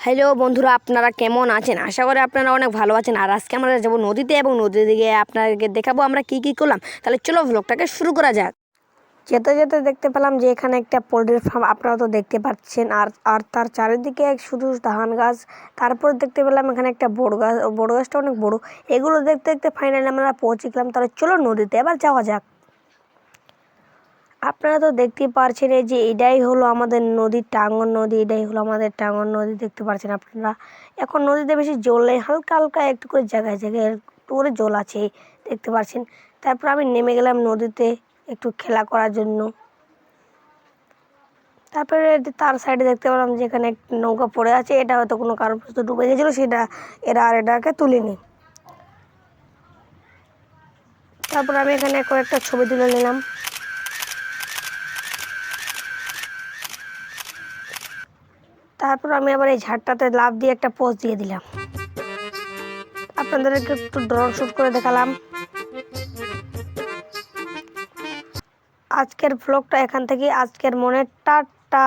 Hello বন্ধুরা, আপনারা কেমন আছেন? আশা করি আপনারা অনেক ভালো আছেন। আর আজকে আমরা যাব নদীতে এবং নদী দিকে আপনাদেরকে দেখাবো আমরা কি কি করলাম। তাহলে চলো ভ্লগটাকে শুরু করা যাক। যেতে যেতে দেখতে পেলাম যে এখানে একটা পোলট্রির ফার্ম আপনারা তো দেখতে পাচ্ছেন। আর আর তার চারিদিকে এক শুধু ধান গাছ, তারপর দেখতে পেলাম এখানে একটা বড় গাছ, বড় গাছটা অনেক বড়। এগুলো দেখতে দেখতে ফাইনালি আমরা পৌঁছে গেলাম। তাহলে চলো নদীতে এবার যাওয়া যাক। আপনারা তো দেখতেই পারছেন এই যে এটাই হলো আমাদের নদীর টাঙ্গন নদী, এটাই হলো আমাদের টাঙ্গন নদী, দেখতে পারছেন আপনারা? এখন নদীতে বেশি জল নেই, হালকা হালকা একটু করে জায়গায় জায়গায় একটু করে জল আছে, দেখতে পারছেন? তারপর আমি নেমে গেলাম নদীতে একটু খেলা করার জন্য। তারপরে তার সাইডে দেখতে পেলাম যে এখানে একটা নৌকা পড়ে আছে, এটা হয়তো কোনো কারণবশত ডুবে গেছিল, সেটা এরা আর এটাকে তুলেনি। তারপর আমি এখানে কয়েকটা ছবি তুলে নিলাম। তারপর আমি আবার এই ঝাড়টাতে লাভ দিয়ে একটা পোজ দিয়ে দিলাম। আপনাদেরকে একটু ড্রোন শ্যুট করে দেখালাম। আজকের ব্লগটা এখান থেকে আজকের মনে টাটা।